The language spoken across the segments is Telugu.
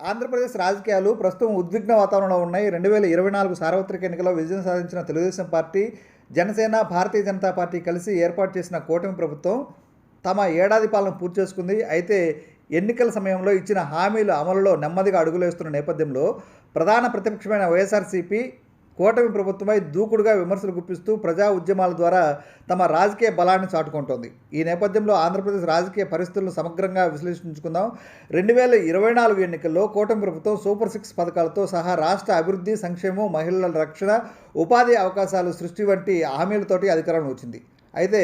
ఆంధ్రప్రదేశ్ రాజకీయాలు ప్రస్తుతం ఉద్విగ్న వాతావరణంలో ఉన్నాయి. రెండు వేల ఇరవై నాలుగు సార్వత్రిక ఎన్నికల్లో విజయం సాధించిన తెలుగుదేశం పార్టీ జనసేన భారతీయ జనతా పార్టీ కలిసి ఏర్పాటు చేసిన కూటమి ప్రభుత్వం తమ ఏడాది పాలన పూర్తి చేసుకుంది. అయితే ఎన్నికల సమయంలో ఇచ్చిన హామీలు అమలులో నెమ్మదిగా అడుగులేస్తున్న నేపథ్యంలో ప్రధాన ప్రతిపక్షమైన వైఎస్ఆర్సీపీ కూటమి ప్రభుత్వమై దూకుడుగా విమర్శలు గుప్పిస్తూ ప్రజా ఉద్యమాల ద్వారా తమ రాజకీయ బలాన్ని చాటుకుంటోంది. ఈ నేపథ్యంలో ఆంధ్రప్రదేశ్ రాజకీయ పరిస్థితులను సమగ్రంగా విశ్లేషించుకుందాం. రెండు వేల ఇరవై నాలుగు ఎన్నికల్లో కూటమి ప్రభుత్వం సూపర్ సిక్స్ పథకాలతో సహా రాష్ట్ర అభివృద్ధి సంక్షేమం మహిళల రక్షణ ఉపాధి అవకాశాలు సృష్టి వంటి హామీలతోటి అధికారంలో వచ్చింది అయితే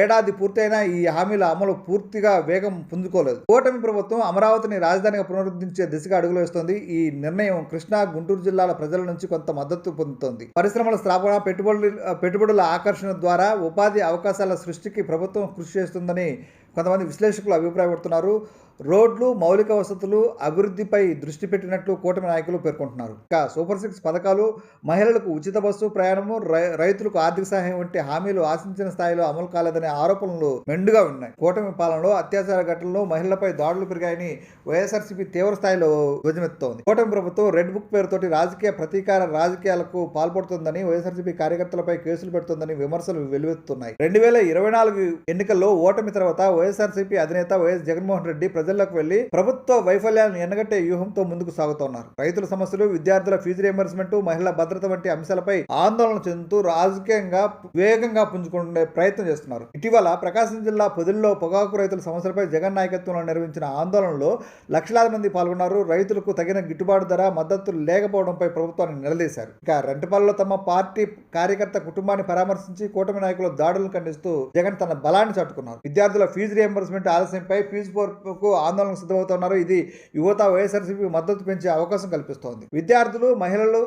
ఏడాది పూర్తయినా ఈ హామీల అమలు పూర్తిగా వేగం పుంజుకోలేదు కూటమి ప్రభుత్వం అమరావతిని రాజధానిగా పునరుద్ధరించే దిశగా అడుగులు వేస్తోంది. ఈ నిర్ణయం కృష్ణా గుంటూరు జిల్లాల ప్రజల నుంచి కొంత మద్దతు పొందుతోంది. పరిశ్రమల స్థాపన పెట్టుబడులు పెట్టుబడుల ఆకర్షణ ద్వారా ఉపాధి అవకాశాల సృష్టికి ప్రభుత్వం కృషి చేస్తుందని కొంతమంది విశ్లేషకులు అభిప్రాయపడుతున్నారు. రోడ్లు మౌలిక వసతులు అభివృద్ధిపై దృష్టి పెట్టినట్లు కూటమి నాయకులు పేర్కొంటున్నారు. ఇక సూపర్ సిక్స్ పథకాలు మహిళలకు ఉచిత బస్సు ప్రయాణము రై- రైతులకు ఆర్థిక సహాయం వంటి హామీలు ఆశించిన స్థాయిలో అమలు కాలేదనే ఆరోపణలు మెండుగా ఉన్నాయి. కూటమి పాలనలో అత్యాచార ఘటనలు మహిళలపై దాడులు పెరిగాయని వైఎస్ఆర్సీపీ తీవ్ర స్థాయిలో ధ్వజమెత్తుతోంది. కూటమి ప్రభుత్వం రెడ్ బుక్ పేరుతోటి రాజకీయ ప్రతీకార రాజకీయాలకు పాల్పడుతుందని వైఎస్ఆర్సీపీ కార్యకర్తలపై కేసులు పెడుతుందని విమర్శలు వెలువెత్తున్నాయి రెండు వేల ఇరవై నాలుగు ఎన్నికల్లో ఓటమి తర్వాత వైఎస్ఆర్సీపీ అధినేత వైఎస్ జగన్మోహన్ రెడ్డి ప్రజల్లోకి వెళ్ళి ప్రభుత్వ వైఫల్యాలను ఎన్నగట్టే వ్యూహంతో ముందుకు సాగుతున్నారు. రైతుల సమస్యలు విద్యార్థుల ఫీజు రియంబర్స్మెంట్ మహిళా భద్రత వంటి అంశాలపై ఆందోళన చెందుతూ రాజకీయంగా వేగంగా పుంజుకునే ప్రయత్నం చేస్తున్నారు. ఇటీవల ప్రకాశం జిల్లా పొదిల్లో పొగాకు రైతుల సమస్యలపై జగన్ నాయకత్వంలో నిర్వహించిన ఆందోళనలో లక్షలాది మంది పాల్గొన్నారు. రైతులకు తగిన గిట్టుబాటు ధర మద్దతు లేకపోవడంపై ప్రభుత్వాన్ని నిలదీశారు. ఇక రెంటపల్లిలో తమ పార్టీ కార్యకర్త కుటుంబాన్ని పరామర్శించి కూటమి నాయకుల దాడులను ఖండిస్తూ జగన్ తన బలాన్ని చాటుకున్నారు. విద్యార్థుల ఫీజు రియంబర్స్మెంట్ ఆలస్యంపై ఫీజు పోర్పుకు ఆందోళనకు సిద్ధమవుతున్నారు. ఇది యువత వైఎస్ఆర్సీపీ మద్దతు పెంచే అవకాశం కల్పిస్తోంది. విద్యార్థులు మహిళలు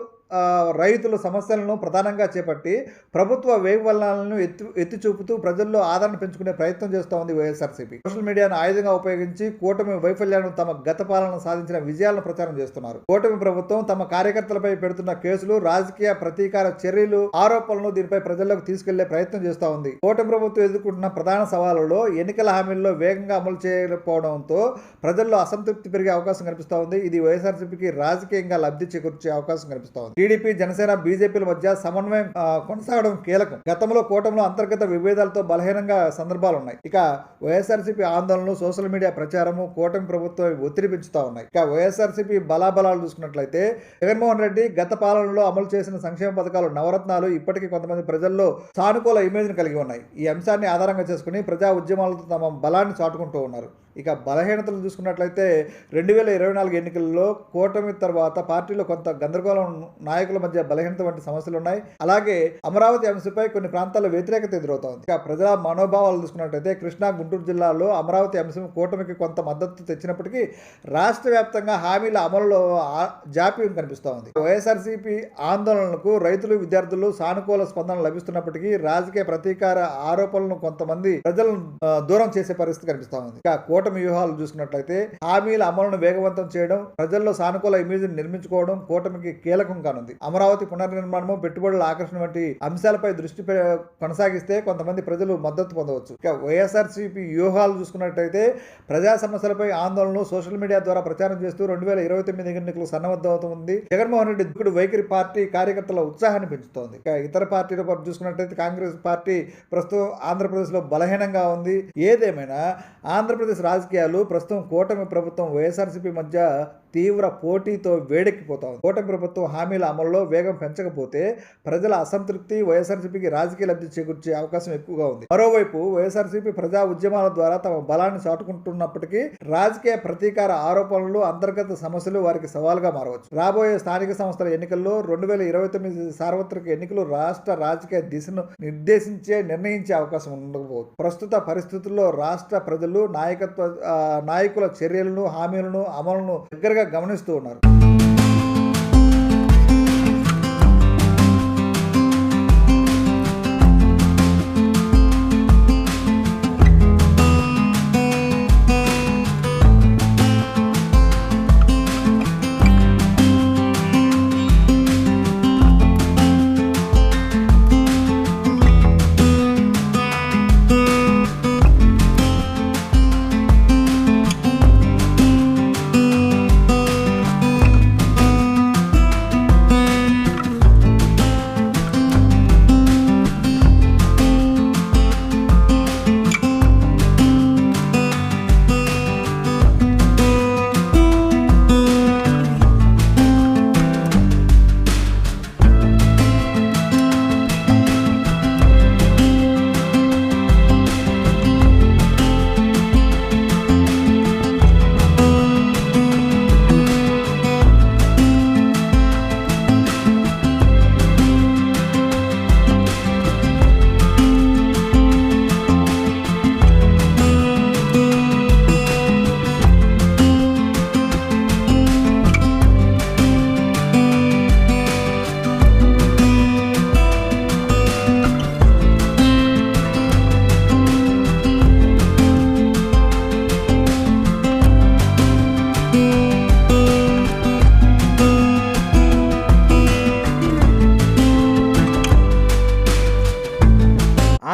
రైతుల సమస్యలను ప్రధానంగా చేపట్టి ప్రభుత్వ వైఫల్యాలను ఎత్తి ఎత్తి చూపుతూ ప్రజల్లో ఆదరణ పెంచుకునే ప్రయత్నం చేస్తోంది వైఎస్ఆర్సీపీ. సోషల్ మీడియాను ఆయుధంగా ఉపయోగించి కూటమి వైఫల్యాలను తమ గత పాలన సాధించిన విజయాలను ప్రచారం చేస్తున్నారు. కూటమి ప్రభుత్వం తమ కార్యకర్తలపై పెడుతున్న కేసులు రాజకీయ ప్రతీకార చర్యలు ఆరోపణలు దీనిపై ప్రజల్లోకి తీసుకెళ్ళే ప్రయత్నం చేస్తూ ఉంది. కూటమి ప్రభుత్వం ఎదుర్కొంటున్న ప్రధాన సవాళ్ళలో ఎన్నికల హామీల్లో వేగంగా అమలు చేయకపోవడంతో ప్రజల్లో అసంతృప్తి పెరిగే అవకాశం కనిపిస్తోంది ఇది వైఎస్ఆర్సీపీకి రాజకీయంగా లబ్ధి చేకూర్చే అవకాశం కనిపిస్తోంది టీడీపీ జనసేన బీజేపీల మధ్య సమన్వయం కొనసాగడం కీలకం. గతంలో కూటమిలో అంతర్గత విభేదాలతో బలహీనంగా సందర్భాలు ఉన్నాయి ఇక వైఎస్ఆర్సీపీ ఆందోళనలు సోషల్ మీడియా ప్రచారము కూటమి ప్రభుత్వం ఒత్తిడి పెంచుతా ఉన్నాయి. ఇక వైఎస్ఆర్సీపీ బలాబలాలు చూసుకున్నట్లయితే జగన్మోహన్ రెడ్డి గత పాలనలో అమలు చేసిన సంక్షేమ పథకాలు నవరత్నాలు ఇప్పటికీ కొంతమంది ప్రజల్లో సానుకూల ఇమేజ్ను కలిగి ఉన్నాయి. ఈ అంశాన్ని ఆధారంగా చేసుకుని ప్రజా ఉద్యమాలతో తమ బలాన్ని చాటుకుంటూ ఉన్నారు. ఇక బలహీనతలు చూసుకున్నట్లయితే రెండు వేల ఇరవై నాలుగు ఎన్నికల్లో కూటమి తర్వాత పార్టీలో కొంత గందరగోళం నాయకుల మధ్య బలహీనత వంటి సమస్యలు ఉన్నాయి. అలాగే అమరావతి అంశంపై కొన్ని ప్రాంతాల్లో వ్యతిరేకత ఎదురవుతోంది. ఇక ప్రజల మనోభావాలు చూసుకున్నట్లయితే కృష్ణా గుంటూరు జిల్లాలో అమరావతి అంశం కూటమికి కొంత మద్దతు తెచ్చినప్పటికీ రాష్ట్ర వ్యాప్తంగా హామీల అమలులో జాప్యం కనిపిస్తోంది. వైఎస్ఆర్సీపీ ఆందోళనలకు రైతులు విద్యార్థులు సానుకూల స్పందన లభిస్తున్నప్పటికీ రాజకీయ ప్రతీకార ఆరోపణలను కొంతమంది ప్రజలను దూరం చేసే పరిస్థితి కనిపిస్తోంది. ఉంది ఇక కూటమి వ్యూహాలు చూసుకున్నట్లయితే హామీల అమలును వేగవంతం చేయడం ప్రజల్లో సానుకూల ఇమేజ్ నిర్మించుకోవడం కూటమికి కీలకం కానుంది. అమరావతి పునర్నిర్మాణము పెట్టుబడుల ఆకర్షణ వంటి అంశాలపై దృష్టి కొనసాగిస్తే కొంతమంది ప్రజలు మద్దతు పొందవచ్చు. ఇక వైఎస్ఆర్సీపీ వ్యూహాలు చూసుకున్నట్టయితే ప్రజా సమస్యలపై ఆందోళనలు సోషల్ మీడియా ద్వారా ప్రచారం చేస్తూ రెండు వేల ఇరవై తొమ్మిది ఎన్నికలకు సన్నద్ధమవుతుంది. జగన్మోహన్ రెడ్డి దుక్కుడు వైఖరి పార్టీ కార్యకర్తల ఉత్సాహాన్ని పెంచుతోంది. ఇక ఇతర పార్టీల చూసుకున్నట్టయితే కాంగ్రెస్ పార్టీ ప్రస్తుతం ఆంధ్రప్రదేశ్లో బలహీనంగా ఉంది. ఏదేమైనా ఆంధ్రప్రదేశ్ రాజకీయాలు ప్రస్తుతం కూటమి ప్రభుత్వం వైఎస్ఆర్సీపీ మధ్య తీవ్ర పోటీతో వేడెక్కిపోతా ఉంది. కూటమి ప్రభుత్వం హామీల అమలులో వేగం పెంచకపోతే ప్రజల అసంతృప్తి వైఎస్ఆర్సీపీకి రాజకీయ లబ్ధి చేకూర్చే అవకాశం ఎక్కువగా ఉంది. మరోవైపు వైఎస్ఆర్సీపీ ప్రజా ఉద్యమాల ద్వారా తమ బలాన్ని చాటుకుంటున్నప్పటికీ రాజకీయ ప్రతీకార ఆరోపణలు అంతర్గత సమస్యలు వారికి సవాల్గా మారవచ్చు. రాబోయే స్థానిక సంస్థల ఎన్నికల్లో రెండు వేల ఇరవై తొమ్మిది సార్వత్రిక ఎన్నికలు రాష్ట్ర రాజకీయ దిశను నిర్దేశించే నిర్ణయించే అవకాశం ఉండకపోవచ్చు. ప్రస్తుత పరిస్థితుల్లో రాష్ట్ర ప్రజలు నాయకత్వ నాయకుల చర్యలను హామీలను అమలును దగ్గరగా గమనిస్తూ ఉన్నారు.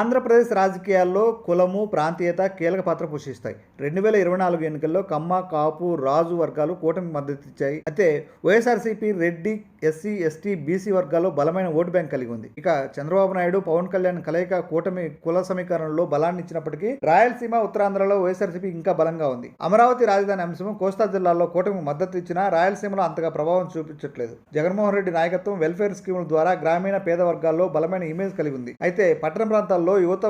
ఆంధ్రప్రదేశ్ రాజకీయాల్లో కులము ప్రాంతీయత కీలక పాత్ర పోషిస్తాయి. రెండు వేల ఇరవై నాలుగు ఎన్నికల్లో కమ్మ కాపు రాజు వర్గాలు కూటమి మద్దతు ఇచ్చాయి. అయితే YSRCP Reddy SC ST BC వర్గాల్లో బలమైన ఓటు బ్యాంక్ కలిగి ఉంది. ఇక చంద్రబాబు నాయుడు పవన్ కళ్యాణ్ కలయిక కూటమి కుల సమీకరణలో బలాన్ని ఇచ్చినప్పటికీ రాయలసీమ ఉత్తరాంధ్రలో వైఎస్ఆర్సీపీ ఇంకా బలంగా ఉంది. అమరావతి రాజధాని అంశం కోస్తా జిల్లాలో కూటమి మద్దతు ఇచ్చినా రాయలసీమలో అంతగా ప్రభావం చూపించట్లేదు. జగన్మోహన్ రెడ్డి నాయకత్వం వెల్ఫేర్ స్కీముల ద్వారా గ్రామీణ పేద వర్గాల్లో బలమైన ఇమేజ్ కలిగి ఉంది. అయితే పట్టణ ప్రాంతాల్లో యువత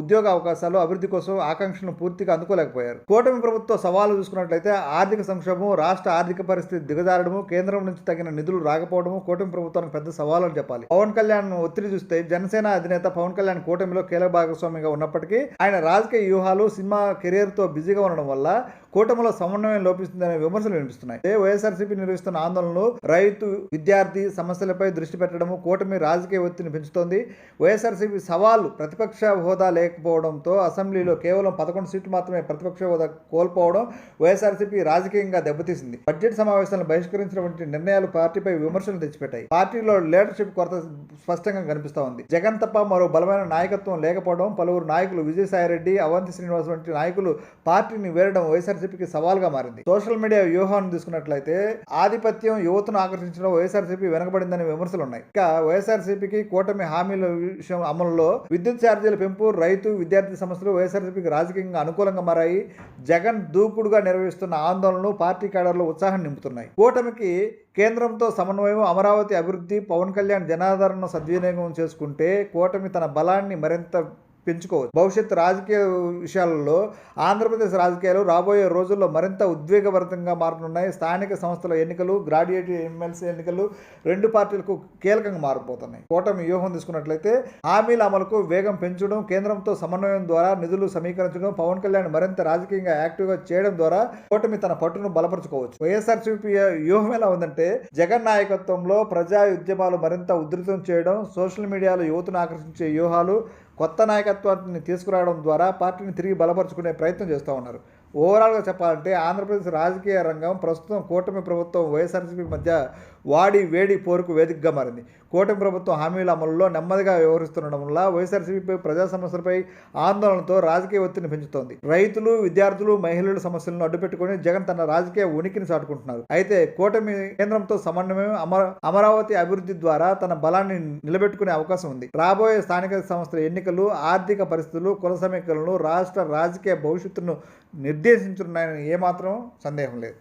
ఉద్యోగ అవకాశాలు అభివృద్ధి కోసం ఆకాంక్షలను పూర్తిగా అందుకోలేకపోయారు. కూటమి ప్రభుత్వ సవాలు చూసుకున్నట్లయితే ఆర్థిక సంక్షోభం రాష్ట్ర ఆర్థిక పరిస్థితి దిగజారడము కేంద్రం నుంచి తగిన నిధులు రాకపోవడం రాకపోవడము కూటమి ప్రభుత్వానికి పెద్ద సవాలు అని చెప్పాలి. పవన్ కళ్యాణ్ ఒత్తిడి చూస్తే జనసేన అధినేత పవన్ కళ్యాణ్ కూటమిలో కీలక భాగస్వామిగా ఉన్నప్పటికీ ఆయన రాజకీయ వ్యూహాలు సినిమా కెరీర్తో బిజీగా ఉండడం వల్ల కూటమిలో సమన్వయం లోపిస్తుందనే విమర్శలు వినిపిస్తున్నాయి. ఏ వైఎస్ఆర్సీపీ నిర్వహిస్తున్న ఆందోళనలు రైతు విద్యార్థి సమస్యలపై దృష్టి పెట్టడము కూటమి రాజకీయ ఒత్తిడిని పెంచుతోంది. వైఎస్ఆర్సీపీ సవాలు ప్రతిపక్ష హోదా లేకపోవడంతో అసెంబ్లీలో కేవలం పదకొండు సీట్లు మాత్రమే ప్రతిపక్ష హోదా కోల్పోవడం వైఎస్ఆర్సీపీ రాజకీయంగా దెబ్బతీసింది. బడ్జెట్ సమావేశాలను బహిష్కరించిన వంటి నిర్ణయాలు పార్టీపై విమర్శలు తెచ్చిపెట్టాయి. పార్టీలో లీడర్షిప్ కొరత స్పష్టంగా కనిపిస్తా ఉంది. జగన్ తప్ప మరో బలమైన నాయకత్వం లేకపోవడం పలువురు నాయకులు విజయసాయిరెడ్డి అవంతి శ్రీనివాస్ వంటి నాయకులు పార్టీని వేరడం వైఎస్ఆర్సీపీకి సవాల్గా మారింది. సోషల్ మీడియా వ్యూహాన్ని తీసుకున్నట్లయితే ఆధిపత్యం యువతను ఆకర్షించడం వైఎస్ఆర్సీపీ వెనకబడిందని విమర్శలు ఉన్నాయి ఇక వైఎస్ఆర్సీపీకి కూటమి హామీల విషయం అమలులో విద్యుత్ ఛార్జీల పెంపు రైతు విద్యార్థి సమస్యలు వైఎస్ఆర్సీపీకి రాజకీయంగా అనుకూలంగా మారాయి. జగన్ దూకుడుగా నిర్వహిస్తున్న ఆందోళనలు పార్టీ కేడర్లో ఉత్సాహం నింపుతున్నాయి. కూటమికి కేంద్రంతో సమన్వయం అమరావతి అభివృద్ధి పవన్ కళ్యాణ్ జనాదరణ సద్వినియోగం చేసుకుంటే కూటమి తన బలాన్ని మరింత పెంచుకోవచ్చు. భవిష్యత్ రాజకీయ విషయాలలో ఆంధ్రప్రదేశ్ రాజకీయాలు రాబోయే రోజుల్లో మరింత ఉద్వేగభరితంగా మారనున్నాయి. స్థానిక సంస్థల ఎన్నికలు గ్రాడ్యుయేట్ ఎమ్మెల్సీ ఎన్నికలు రెండు పార్టీలకు కీలకంగా మారిపోతున్నాయి. కూటమి వ్యూహం తీసుకున్నట్లయితే హామీల అమలుకు వేగం పెంచడం కేంద్రంతో సమన్వయం ద్వారా నిధులు సమీకరించడం పవన్ కళ్యాణ్ మరింత రాజకీయంగా యాక్టివ్గా చేయడం ద్వారా కూటమి తన పట్టును బలపరచుకోవచ్చు. వైఎస్ఆర్సీపీ వ్యూహం ఎలా ఉందంటే జగన్ నాయకత్వంలో ప్రజా ఉద్యమాలు మరింత ఉధృతం చేయడం సోషల్ మీడియాలో యువతను ఆకర్షించే వ్యూహాలు కొత్త నాయకత్వాన్ని తీసుకురావడం ద్వారా పార్టీని తిరిగి బలపరుచుకునే ప్రయత్నం చేస్తూ ఉన్నారు. ఓవరాల్గా చెప్పాలంటే ఆంధ్రప్రదేశ్ రాజకీయ రంగం ప్రస్తుతం కూటమి ప్రభుత్వం వైఎస్ఆర్సీపీ మధ్య వాడి వేడి పోరుకు వేదికగా మారింది. కూటమి ప్రభుత్వం హామీల అమలులో నెమ్మదిగా వ్యవహరిస్తుండడం వల్ల వైఎస్ఆర్సీపీపై ప్రజా సమస్యలపై ఆందోళనతో రాజకీయ ఒత్తిడిని పెంచుతోంది. రైతులు విద్యార్థులు మహిళల సమస్యలను అడ్డుపెట్టుకుని జగన్ తన రాజకీయ ఉనికిని చాటుకుంటున్నారు. అయితే కూటమి కేంద్రంతో సమన్వయం అమర అమరావతి అభివృద్ధి ద్వారా తన బలాన్ని నిలబెట్టుకునే అవకాశం ఉంది. రాబోయే స్థానిక సంస్థల ఎన్నికలు ఆర్థిక పరిస్థితులు కుల సమీకరణలు రాష్ట్ర రాజకీయ భవిష్యత్తును నిర్దేశించున్నాయని ఏమాత్రం సందేహం లేదు.